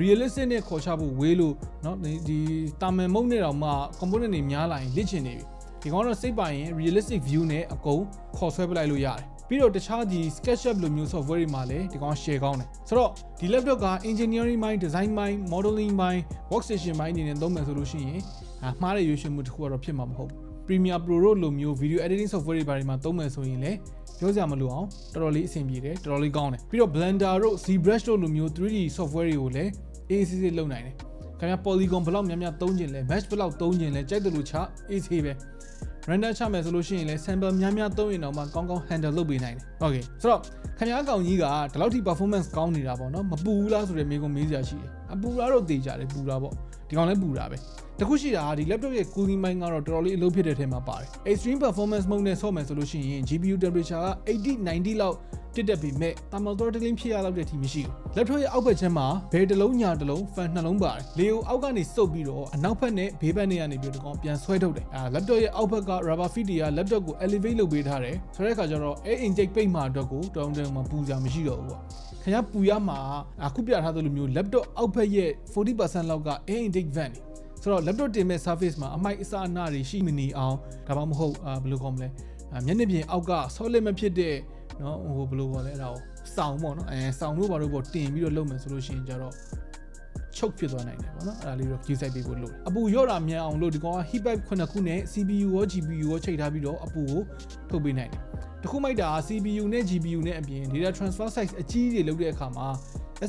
realistic နဲ့ခေါ်ချဖို့ဝေးလို့เนาะဒီတာမန်မုံနဲ့တော့မှ component တွေများလာရင်လစ်ချင်နေပြီဒီကောင်တော့စိတ်ပိုင်ရင် realistic view နဲ့အကုန်ခေါ်ဆွဲပလိုက်လို့ရတယ် ပြီးတော့တခြားဒီ SketchUp လိုမျိုး software တွေမှာလည်းဒီကောင် share ကောင်းတယ်ဆိုတော့ဒီ laptop က engineering mind design mind modeling mind workstation mind အနေနဲ့သုံးမယ်ဆိုလို့ရှိရင်အာမှားတဲ့ရွေးချယ်မှုတစ်ခုကတော့ဖြစ်မှာမဟုတ်ဘူး Premiere Pro တို့လိုမျိုး video editing software တွေဘာတွေမှာသုံးမယ်ဆိုရင်လည်းပြောစရာမလိုအောင်တော်တော်လေးအဆင်ပြေတယ်တော်တော်လေးကောင်းတယ်ပြီးတော့ Blender တို့ ZBrush တို့လိုမျိုး 3D software တွေကိုလည်း AAC လုပ်နိုင်တယ်ခင်ဗျာ polygon ဘယ်လောက်များများသုံးကျင်လဲ mesh ဘယ်လောက်သုံးကျင်လဲကြိုက်တယ်လို့ချ AC ပဲ render ချမယ်ဆိုလို့ရှိရင်လည်း sample များများသုံးရင်တော့မှကောင်းကောင်း handle လုပ်ပေးနိုင်တယ်။ Okay ဆိုတော့ခင်ဗျားကောင်ကြီးကဒီလောက်ထိ performance ကောင်းနေတာပေါ့နော်မပူဘူးလားဆိုတဲ့မေးခွန်းမေးစရာရှိတယ်။ အပူတာတော့သိကြတယ်ပူတာပေါ့ဒီကောင်လည်းပူတာပဲ။တခုရှိတာကဒီ laptop ရဲ့ cooling mind ကတော့တော်တော်လေးအလုပ်ဖြစ်တဲ့ထဲမှာပါတယ်။ extreme performance mode နဲ့ဆော့မယ်ဆိုလို့ရှိရင် GPU temperature က80 90လောက်တက်တက်ပြီးမဲ့ thermal throttling ဖြစ်ရလောက်တဲ့အထိမရှိဘူး။ laptop ရဲ့အောက်ဘက်ချမ်းမှာဘယ်တစ်လုံးညာတစ်လုံး fan နှလုံးပါတယ်။လေကိုအောက်ကနေစုပ်ပြီးတော့အနောက်ဘက်နဲ့ဘေးဘက်နဲ့ကနေပြီးတော့ဒီကောင်ပြန်ဆွဲထုတ်တယ်။အဲ laptop ရဲ့အောက်ဘက်က rubber feet တွေက laptop ကို elevate လုပ်ပေးထားတယ်။ဆိုတဲ့အခါကျတော့ air intake ပိတ်မှာအတွက်ကိုတောင်းတမှာပူစရာမရှိတော့ဘူးပေါ့။ ခင်ဗျားပူရမှာအခုပြထားသလိုမျိုး laptop အောက်ဘက်ရဲ့40%လောက်က air intake vent နေဆိုတော့ laptop တင်မဲ့ surface မှာအမိုက်အစအနတွေရှိမနေအောင်ဒါမှမဟုတ်အာဘယ်လိုခေါ်မလဲအာမျက်နှာပြင်အောက်က solid မဖြစ်တဲ့เนาะဟိုဘယ်လိုခေါ်လဲအဲ့ဒါကိုစောင်ပေါ့နော်အဲစောင်တို့ဘာလို့ပေါ့တင်ပြီးတော့လုပ်မယ်ဆိုလို့ရှိရင်ကြတော့ချုပ်ဖြစ်သွားနိုင်တယ်ပေါ့နော်အဲ့ဒါလေးတော့ queue site ပေးဖို့လိုတယ်အပူရော့တာမြန်အောင်လို့ဒီကောင်က heat pipe ခုနှစ်ခုနဲ့ CPU ရော GPU ရောချိန်ထားပြီးတော့အပူကိုထုတ်ပေးနိုင်တယ် တခုမိုက်တာ CPU နဲ့ GPU နဲ့အပြင် data transfer size အကြီးကြီးလုပ်တဲ့အခါမှာ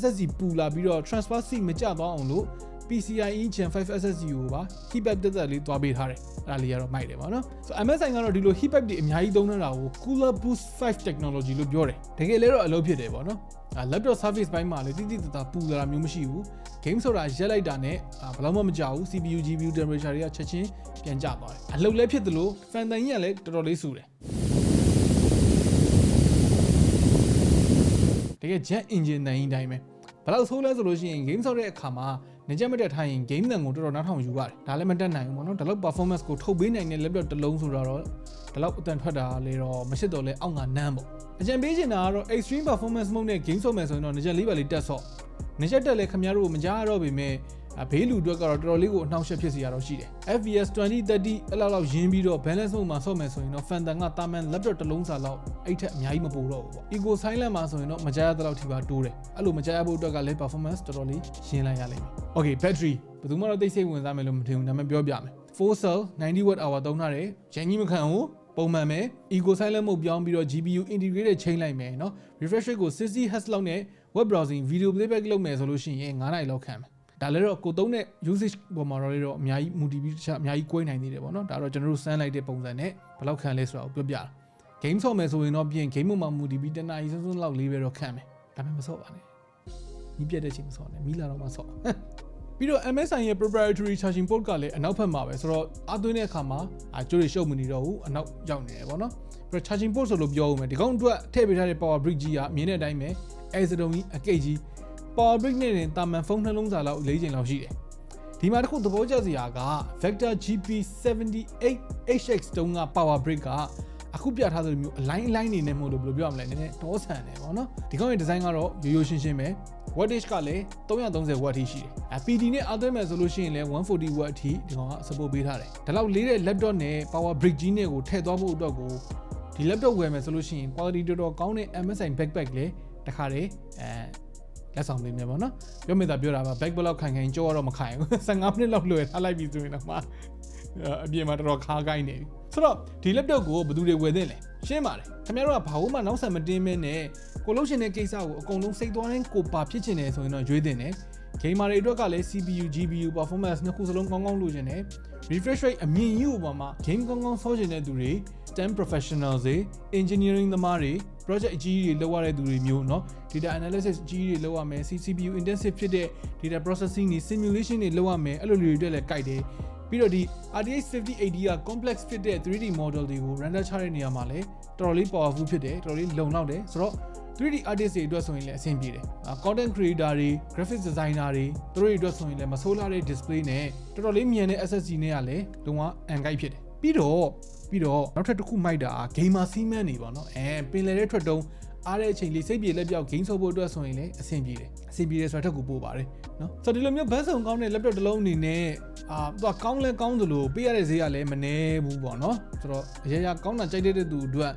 SSD ပူလာပြီးတော့ transfer speed မကျသွားအောင်လို့ PCIe Gen 5 SSD ကိုပါ heat pipe တက်တက်လေးတွားပေးထားတယ်အဲ့ဒါလေးကတော့မိုက်တယ်ပေါ့နော်ဆို MSI ကတော့ဒီလို heat pipe တွေအများကြီးသုံးနေတာကို Cooler Boost 5 technology လို့ပြောတယ်တကယ်လည်းတော့အလုပ်ဖြစ်တယ်ပေါ့နော်အာ laptop service ဘိုင်းမှာလည်းတိတိတသားပူလာတာမျိုးမရှိဘူး game ဆိုတာရက်လိုက်တာနဲ့ဘယ်တော့မှမကြောက်ဘူး CPU GPU temperature တွေကချက်ချင်းပြန်ကျသွားတယ်အလုပ်လည်းဖြစ်သလို fan တန်ကြီးကလည်းတော်တော်လေးစူတယ် တကယ် jet engine တန်ကြီးတိုင်းပဲဘယ်လောက်ဆိုးလဲဆိုလို့ရှိရင် game ဆောက်တဲ့အခါမှာနေချက်မတက်ထားရင် game တန်ကိုတော်တော်နားထောင်ယူရတယ်ဒါလည်းမတက်နိုင်ဘူးပေါ့နော်ဒါလောက် performance ကိုထုတ်ပေးနိုင်တဲ့ laptop တစ်လုံးဆိုတော့ဒါလောက်အတန်ထွက်တာလေတော့မရှိတော့လဲအောက်ငါနမ်းပေါ့အကြံပေးချင်တာကတော့ extreme performance mode နဲ့ game ဆော့မယ်ဆိုရင်တော့နေချက်လေးပါလေးတက်ဆော့နေချက်တက်လဲခင်ဗျားတို့မကြားရတော့ပေမဲ့ ဘေးလူအတွက်ကတော့တော်တော်လေးကိုအနှောင့်အယှက်ဖြစ်စီရတော့ရှိတယ် FPS 2030အဲ့လောက်လောက်ရင်းပြီးတော့ balance mode မှာဆော့မယ်ဆိုရင်တော့ Phantom ကတာမန် laptop တစ်လုံးစာလောက်အဲ့ထက်အများကြီးမပိုတော့ဘူးပေါ့ Eco Silent မှာဆိုရင်တော့မကြားရတဲ့လောက်ထိပါတိုးတယ်အဲ့လိုမကြားရဖို့အတွက်ကလည်း performance တော်တော်လေးရှင်းလိုက်ရလိမ့်မယ် Okay battery ဘယ်သူမှတော့သိစိတ်ဝင်စားမယ်လို့မထင်ဘူးဒါပေမဲ့ပြောပြမယ်4 cell 90 watt hour သုံးထားတယ်ရန်ကြီးမခံဘူး ပုံမှန်ပဲ Eco Silent Mode ပြောင်းပြီးတော့ GPU integrated ချိန်လိုက်မယ်เนาะ refresh rate ကို 60Hz လောက်နဲ့ web browsing video playback လုပ်မယ်ဆိုလို့ရှိရင်9နိုင်လောက်ခံမယ် ဒါလည်းတော့ကိုသုံးတဲ့ usage ပေါ်မှာတော့လေတော့အများကြီး multi ပြီးတခြားအများကြီး꿰နိုင်သေးတယ်ပေါ့နော်ဒါတော့ကျွန်တော်တို့စမ်းလိုက်တဲ့ပုံစံနဲ့ဘယ်လောက်ခံလဲဆိုတာကိုပြောပြတာ game ဆော့မယ်ဆိုရင်တော့ပြင် game မှာ multi ပြီးတနားရီစွန်းစွန်းလောက်လေးပဲတော့ခံမယ်ဒါပေမဲ့မဆော့ပါနဲ့မီးပြတ်တဲ့ချိန်မဆော့နဲ့မီးလာတော့မှဆော့ပြီးတော့ MSI ရဲ့ proprietary charging port ကလည်းအနောက်ဘက်မှာပဲဆိုတော့အသွင်းတဲ့အခါမှာအကျိုးတွေရှုပ်မနေတော့ဘူးအနောက်ရောက်နေတယ်ပေါ့နော်ပြီးတော့ charging port ဆိုလို့ပြောဦးမယ်ဒီကောင်အတွက်ထည့်ပေးထားတဲ့ power brick ကြီးကအမြင်တဲ့အတိုင်းပဲအဲစတုံကြီးအကိတ်ကြီး power brick နဲ့တင်တာမန်ဖုန်းနှလုံးစာလောက်၄ချိန်လောက်ရှိတယ်ဒီမှာတစ်ခုသဘောကျစရာက Vector GP78HX တုံးက power brick ကအခုပြထားသလိုမျိုးအလိုင်းအလိုင်းနေနေမဟုတ်လို့ဘယ်လိုပြောရမလဲနည်းနည်းတောဆန်တယ်ပေါ့နော်ဒီကောင်ရဲ့ဒီဇိုင်းကတော့ရိုးရိုးရှင်းရှင်းပဲ wattage ကလည်း330 watt ထိရှိတယ်အ PD နဲ့အားသွင်းမယ်ဆိုလို့ရှိရင်လည်း140 watt အထိဒီကောင်က support ပေးထားတယ်ဒါလောက်လေးတဲ့ laptop နဲ့ power brick ကြီးနဲ့ကိုထည့်သွားဖို့အတွက်ကိုဒီ laptop ဝယ်မယ်ဆိုလို့ရှိရင် quality တော်တော်ကောင်းတဲ့ MSI backpack လည်းတခါတည်းအဲ လက်ဆောင်ပေးမယ်ပေါ့နော်ပြောမိတာပြောတာပါ back ဘလောက်ခိုင်ခိုင်ကြောတော့မခိုင်ဘူး15မိနစ်လောက်လွယ်ထားလိုက်ပြီဆိုရင်တော့မှအပြင်မှာတော်တော်ခါကိုင်းနေပြီဆိုတော့ဒီ laptop ကိုဘယ်သူတွေဝယ်သင့်လဲရှင်းပါတယ်ခင်ဗျားတို့ကဘာလို့မှနောက်ဆက်မတင်းမင်းနဲ့ကိုလို့ရှင်တဲ့ကိစ္စကိုအကုန်လုံးစိတ်သွားတိုင်းကိုပါဖြစ်ချင်တယ်ဆိုရင်တော့ရွေးသင့်တယ် gamer တွေအတွက်ကလည်း CPU GPU performance နှစ်ခုစလုံးကောင်းကောင်းလိုချင်တယ် refresh rate အမြင့်ကြီးကိုပေါ်မှာ game ကောင်းကောင်းဆောချင်တဲ့သူတွေ STEM professionals တွေ engineering သမားတွေ project အကြီးကြီးတွေလုပ်ရတဲ့သူတွေမျိုးเนาะ data analysis အကြီးကြီးတွေလုပ်ရမယ် CPU intensive ဖြစ်တဲ့ data processing တွေ simulation တွေလုပ်ရမယ်အဲ့လိုလူတွေအတွက်လည်းကြိုက်တယ်ပြီးတော့ဒီ RTX 5080က complex ဖြစ်တဲ့ 3D model တွေကို render ချတဲ့နေရာမှာလည်းတော်တော်လေး powerful ဖြစ်တယ်တော်တော်လေးလုံလောက်တယ်ဆိုတော့ 3D artist တွေအတွက်ဆိုရင်လည်းအဆင်ပြေတယ်။ content creator တွေ graphics designer တွေသူတို့တွေအတွက်ဆိုရင်လည်းမဆိုးလာတဲ့ display နဲ့တော်တော်လေးမြန်တဲ့ SSD နဲ့ကလည်းလုံးဝအန်ကိုက်ဖြစ်တယ်။ပြီးတော့ ပြီးတော့နောက်ထပ်တစ်ခုမိုက်တာအာ gamer seaman နေပေါ့နော်အဲပင်လယ်တဲ့ထွက်တုံးအားတဲ့အချိန်လေးစိတ်ပြေလက်ပြောက် game ဆော့ဖို့အတွက်ဆိုရင်လည်းအဆင်ပြေတယ်အဆင်ပြေတယ်ဆိုတာထက်ကိုပို့ပါတယ်နော်ဆိုတော့ဒီလိုမျိုးဘတ်ဆောင်ကောင်းတဲ့ laptop တစ်လုံးအနေနဲ့အာသူကကောင်းလဲကောင်းသလိုပေးရတဲ့ဈေးကလည်းမနည်းဘူးပေါ့နော်ဆိုတော့အရာရာကောင်းတာကြိုက်တဲ့သူအတွက်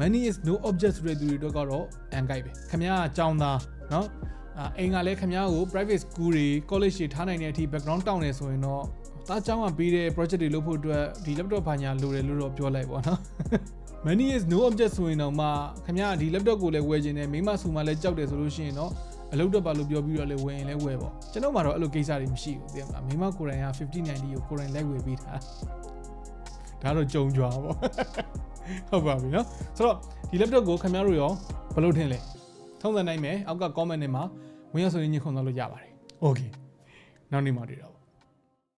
money is no object ဆိုတဲ့သူတွေအတွက်ကတော့အန်ကိုက်ပဲခင်ဗျားကကြောင်းသားနော်အိမ်ကလည်းခင်ဗျားကို private school တွေ college တွေထားနိုင်တဲ့အထိ background တောင်းနေဆိုရင်တော့ တားကျောင်းကပေးတဲ့ project တွေလုပ်ဖို့အတွက်ဒီ laptop ဘာညာလိုတယ်လို့တော့ပြောလိုက်ပါတော့ money is no object ဆိုရင်တော့မှခမည်းကဒီ laptop ကိုလည်းဝယ်ခြင်းနဲ့မိမဆူမှလည်းကြောက်တယ်ဆိုလို့ရှိရင်တော့အလုပ်တော့ပါလို့ပြောပြီးတော့လည်းဝယ်ရင်လည်းဝယ်ပေါ့ကျွန်တော်မှတော့အဲ့လိုကိစ္စတွေမရှိဘူးသိရမလားမိမကိုယ်တိုင်က5090ကိုကိုယ်တိုင်လိုက်ဝယ်ပေးထားဒါတော့ကြုံကြွားပေါ့ ဟုတ်ပါပြီเนาะဆိုတော့ဒီ laptop ကိုခင်ဗျားတို့ရောဘယ်လိုထင်လဲထုံးစံနိုင်မယ်အောက်က comment ထဲမှာဝင်ရောက်ဆိုရင်ညှိခွန်သွားလို့ရပါတယ် okay နောက်နေ့မှတွေ့တော့